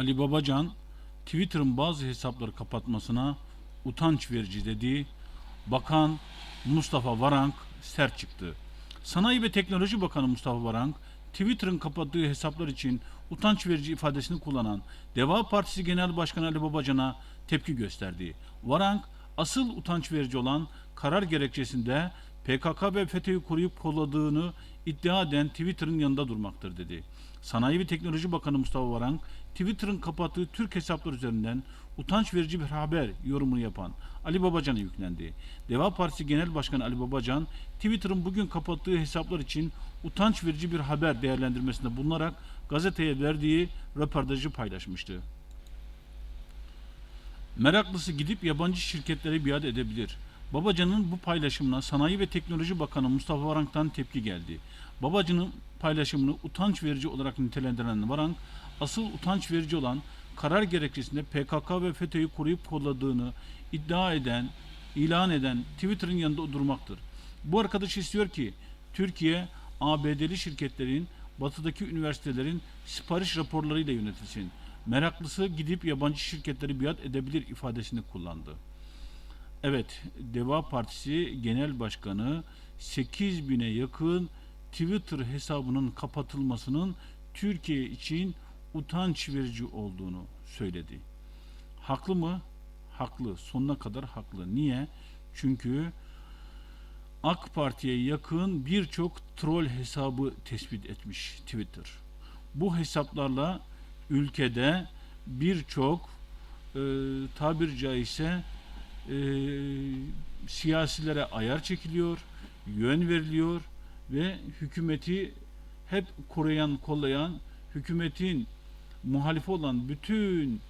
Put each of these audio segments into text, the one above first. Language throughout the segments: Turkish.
Ali Babacan Twitter'ın bazı hesapları kapatmasına utanç verici dedi. Bakan Mustafa Varank sert çıktı. Sanayi ve Teknoloji Bakanı Mustafa Varank Twitter'ın kapattığı hesaplar için utanç verici ifadesini kullanan Deva Partisi Genel Başkanı Ali Babacan'a tepki gösterdi. Varank asıl utanç verici olan karar gerekçesinde PKK ve FETÖ'yü koruyup kolladığını iddia eden Twitter'ın yanında durmaktır dedi. Sanayi ve Teknoloji Bakanı Mustafa Varank, Twitter'ın kapattığı Türk hesaplar üzerinden utanç verici bir haber yorumunu yapan Ali Babacan'a yüklendi. Deva Partisi Genel Başkanı Ali Babacan, Twitter'ın bugün kapattığı hesaplar için utanç verici bir haber değerlendirmesinde bulunarak gazeteye verdiği röportajı paylaşmıştı. Meraklısı gidip yabancı şirketlere biat edebilir. Babacan'ın bu paylaşımına Sanayi ve Teknoloji Bakanı Mustafa Varank'tan tepki geldi. Babacan'ın paylaşımını utanç verici olarak nitelendiren Varank, asıl utanç verici olan karar gerekçesinde PKK ve FETÖ'yü koruyup kolladığını iddia eden, ilan eden Twitter'ın yanında durmaktır. Bu arkadaş istiyor ki Türkiye ABD'li şirketlerin batıdaki üniversitelerin sipariş raporlarıyla yönetilsin. Meraklısı gidip yabancı şirketleri biat edebilir ifadesini kullandı. Evet, Deva Partisi Genel Başkanı 8 bine yakın Twitter hesabının kapatılmasının Türkiye için utanç verici olduğunu söyledi. Haklı mı? Haklı. Sonuna kadar haklı. Niye? Çünkü AK Parti'ye yakın birçok troll hesabı tespit etmiş Twitter. Bu hesaplarla ülkede birçok e, tabir caizse e, siyasilere ayar çekiliyor, yön veriliyor ve hükümeti hep koruyan, kollayan, hükümetin muhalifi olan bütün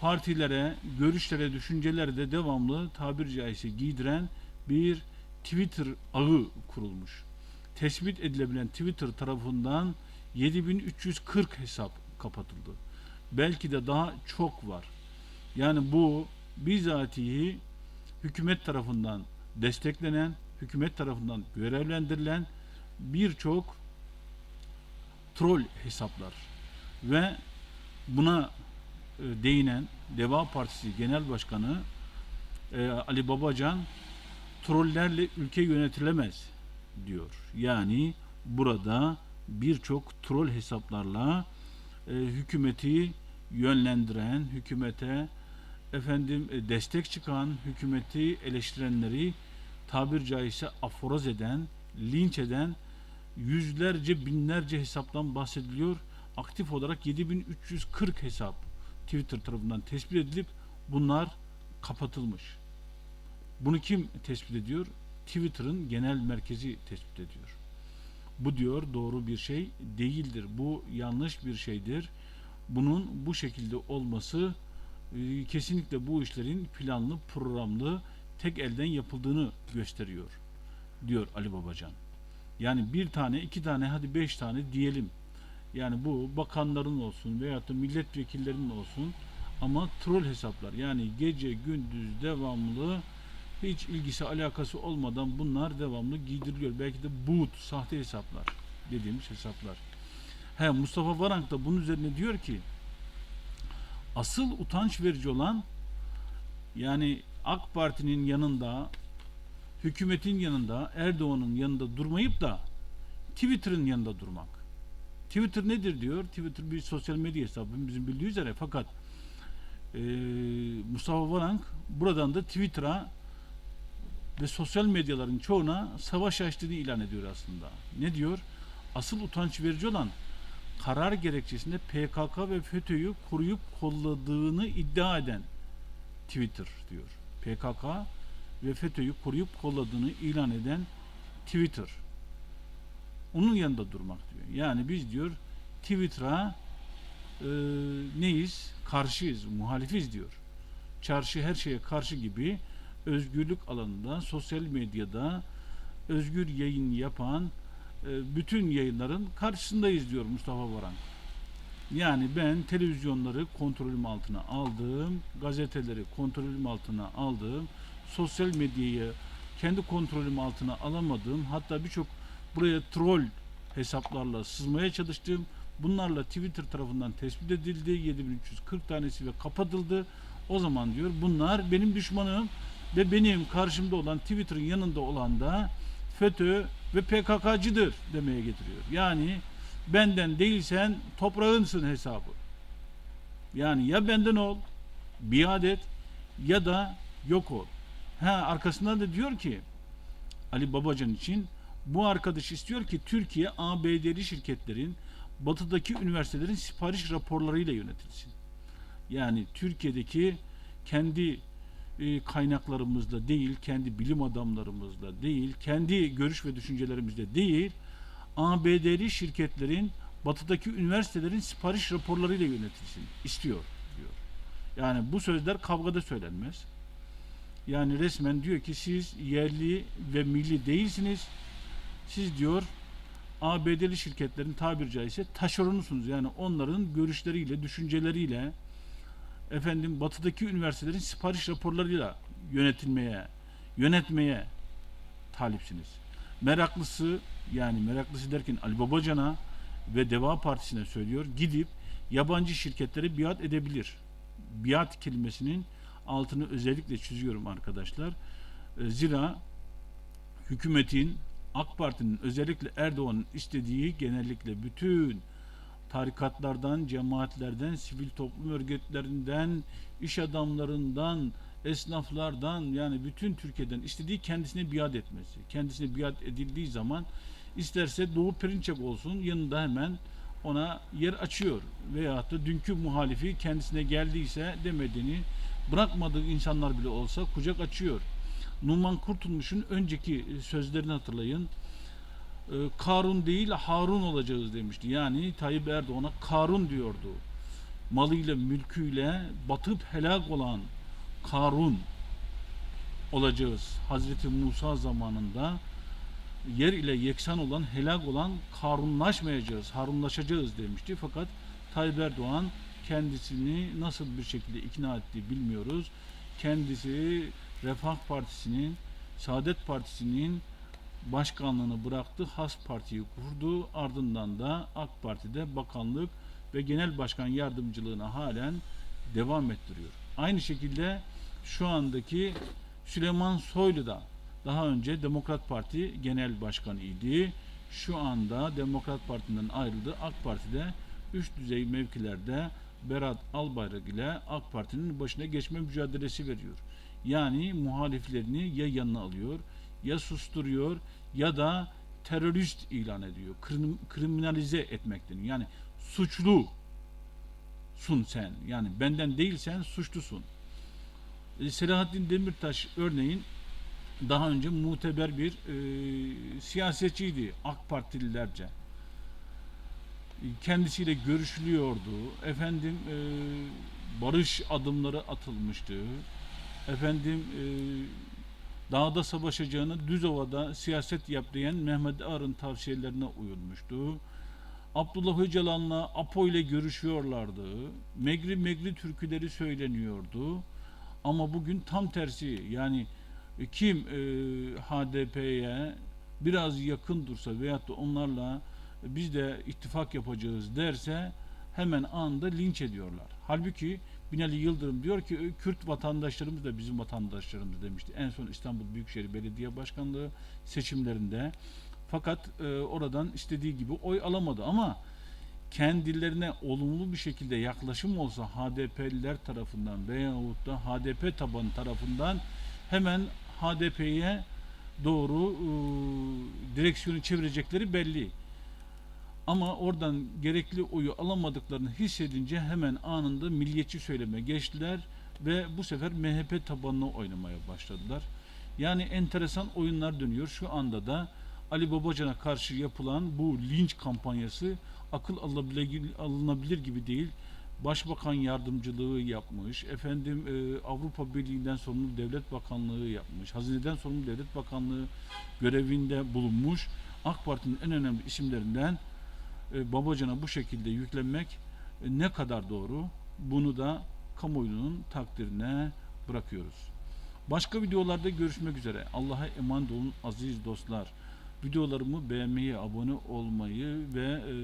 partilere, görüşlere, düşüncelere de devamlı tabir caizse giydiren bir Twitter ağı kurulmuş. Tespit edilebilen Twitter tarafından 7340 hesap kapatıldı. Belki de daha çok var. Yani bu bizatihi hükümet tarafından desteklenen, hükümet tarafından görevlendirilen birçok troll hesaplar ve buna e, değinen Deva Partisi Genel Başkanı e, Ali Babacan trollerle ülke yönetilemez diyor. Yani burada birçok troll hesaplarla e, hükümeti yönlendiren, hükümete efendim e, destek çıkan, hükümeti eleştirenleri tabir caizse aforoz eden, linç eden yüzlerce, binlerce hesaptan bahsediliyor. Aktif olarak 7340 hesap Twitter tarafından tespit edilip bunlar kapatılmış. Bunu kim tespit ediyor? Twitter'ın genel merkezi tespit ediyor. Bu diyor doğru bir şey değildir. Bu yanlış bir şeydir. Bunun bu şekilde olması e, kesinlikle bu işlerin planlı, programlı, tek elden yapıldığını gösteriyor diyor Ali Babacan. Yani bir tane, iki tane, hadi beş tane diyelim. Yani bu bakanların olsun veyahut da milletvekillerinin olsun ama troll hesaplar yani gece gündüz devamlı hiç ilgisi alakası olmadan bunlar devamlı giydiriliyor. Belki de boot, sahte hesaplar dediğimiz hesaplar. He Mustafa Varank da bunun üzerine diyor ki asıl utanç verici olan yani AK Parti'nin yanında hükümetin yanında Erdoğan'ın yanında durmayıp da Twitter'ın yanında durmak. Twitter nedir diyor? Twitter bir sosyal medya hesabı bizim bildiği üzere fakat e, Mustafa Varank buradan da Twitter'a ve sosyal medyaların çoğuna savaş açtığını ilan ediyor aslında. Ne diyor? Asıl utanç verici olan karar gerekçesinde PKK ve FETÖ'yü koruyup kolladığını iddia eden Twitter diyor. PKK ve FETÖ'yü koruyup kolladığını ilan eden Twitter. Onun yanında durmak diyor. Yani biz diyor Twitter'a e, neyiz? Karşıyız, muhalifiz diyor. Çarşı her şeye karşı gibi özgürlük alanında, sosyal medyada özgür yayın yapan bütün yayınların karşısındayız diyor Mustafa Varank. Yani ben televizyonları kontrolüm altına aldım, gazeteleri kontrolüm altına aldım, sosyal medyayı kendi kontrolüm altına alamadım. Hatta birçok buraya troll hesaplarla sızmaya çalıştım. Bunlarla Twitter tarafından tespit edildi. 7340 tanesi ve kapatıldı. O zaman diyor bunlar benim düşmanım ve benim karşımda olan Twitter'ın yanında olan da FETÖ ve PKK'cıdır demeye getiriyor. Yani benden değilsen toprağınsın hesabı. Yani ya benden ol, biat et ya da yok ol. Ha arkasından da diyor ki Ali Babacan için bu arkadaş istiyor ki Türkiye ABD'li şirketlerin batıdaki üniversitelerin sipariş raporlarıyla yönetilsin. Yani Türkiye'deki kendi e, kaynaklarımızda değil, kendi bilim adamlarımızda değil, kendi görüş ve düşüncelerimizde değil, ABD'li şirketlerin batıdaki üniversitelerin sipariş raporlarıyla yönetilsin istiyor diyor. Yani bu sözler kavgada söylenmez. Yani resmen diyor ki siz yerli ve milli değilsiniz. Siz diyor ABD'li şirketlerin tabir caizse taşeronusunuz. Yani onların görüşleriyle, düşünceleriyle efendim batıdaki üniversitelerin sipariş raporlarıyla yönetilmeye, yönetmeye talipsiniz. Meraklısı yani meraklısı derken Ali Babacan'a ve Deva Partisi'ne söylüyor. Gidip yabancı şirketlere biat edebilir. Biat kelimesinin altını özellikle çiziyorum arkadaşlar. E, Zira hükümetin AK Parti'nin özellikle Erdoğan'ın istediği genellikle bütün tarikatlardan, cemaatlerden, sivil toplum örgütlerinden, iş adamlarından, esnaflardan yani bütün Türkiye'den istediği kendisine biat etmesi. Kendisine biat edildiği zaman isterse Doğu Perinçek olsun yanında hemen ona yer açıyor. Veyahut da dünkü muhalifi kendisine geldiyse demediğini bırakmadığı insanlar bile olsa kucak açıyor. Numan Kurtulmuş'un önceki sözlerini hatırlayın. Ee, Karun değil Harun olacağız demişti. Yani Tayyip Erdoğan'a Karun diyordu. Malıyla mülküyle batıp helak olan Karun olacağız. Hazreti Musa zamanında yer ile yeksan olan, helak olan Karunlaşmayacağız, Harunlaşacağız demişti. Fakat Tayyip Erdoğan kendisini nasıl bir şekilde ikna etti bilmiyoruz. Kendisi Refah Partisi'nin, Saadet Partisi'nin başkanlığını bıraktı, Has Parti'yi kurdu. Ardından da AK Parti'de bakanlık ve genel başkan yardımcılığına halen devam ettiriyor. Aynı şekilde şu andaki Süleyman Soylu da daha önce Demokrat Parti Genel Başkanı idi. Şu anda Demokrat Parti'den ayrıldı. AK Parti'de üst düzey mevkilerde Berat Albayrak ile AK Parti'nin başına geçme mücadelesi veriyor. Yani muhaliflerini ya yanına alıyor, ya susturuyor ya da terörist ilan ediyor. Krim, kriminalize etmekten. Yani suçlu sun sen. Yani benden değilsen suçlusun. E, Selahattin Demirtaş örneğin daha önce muteber bir e, siyasetçiydi AK Partililerce. Kendisiyle görüşülüyordu. Efendim e, barış adımları atılmıştı. Efendim e, dağda savaşacağını Düzova'da siyaset yap diyen Mehmet Ağar'ın tavsiyelerine uyulmuştu. Abdullah Öcalan'la Apo ile görüşüyorlardı. Megri Megri türküleri söyleniyordu. Ama bugün tam tersi yani e, kim e, HDP'ye biraz yakın dursa veyahut da onlarla biz de ittifak yapacağız derse hemen anında linç ediyorlar. Halbuki Binali Yıldırım diyor ki "E, Kürt vatandaşlarımız da bizim vatandaşlarımız demişti. En son İstanbul Büyükşehir Belediye Başkanlığı seçimlerinde. Fakat e, oradan istediği gibi oy alamadı ama kendilerine olumlu bir şekilde yaklaşım olsa HDP'liler tarafından veyahut da HDP tabanı tarafından hemen HDP'ye doğru e, direksiyonu çevirecekleri belli. Ama oradan gerekli oyu alamadıklarını hissedince hemen anında milliyetçi söyleme geçtiler ve bu sefer MHP tabanına oynamaya başladılar. Yani enteresan oyunlar dönüyor. Şu anda da Ali Babacan'a karşı yapılan bu linç kampanyası akıl alınabilir, gibi değil. Başbakan yardımcılığı yapmış, efendim e, Avrupa Birliği'nden sorumlu devlet bakanlığı yapmış, hazineden sorumlu devlet bakanlığı görevinde bulunmuş. AK Parti'nin en önemli isimlerinden Babacan'a bu şekilde yüklenmek e, ne kadar doğru? Bunu da kamuoyunun takdirine bırakıyoruz. Başka videolarda görüşmek üzere. Allah'a emanet olun aziz dostlar. videolarımı beğenmeyi, abone olmayı ve e,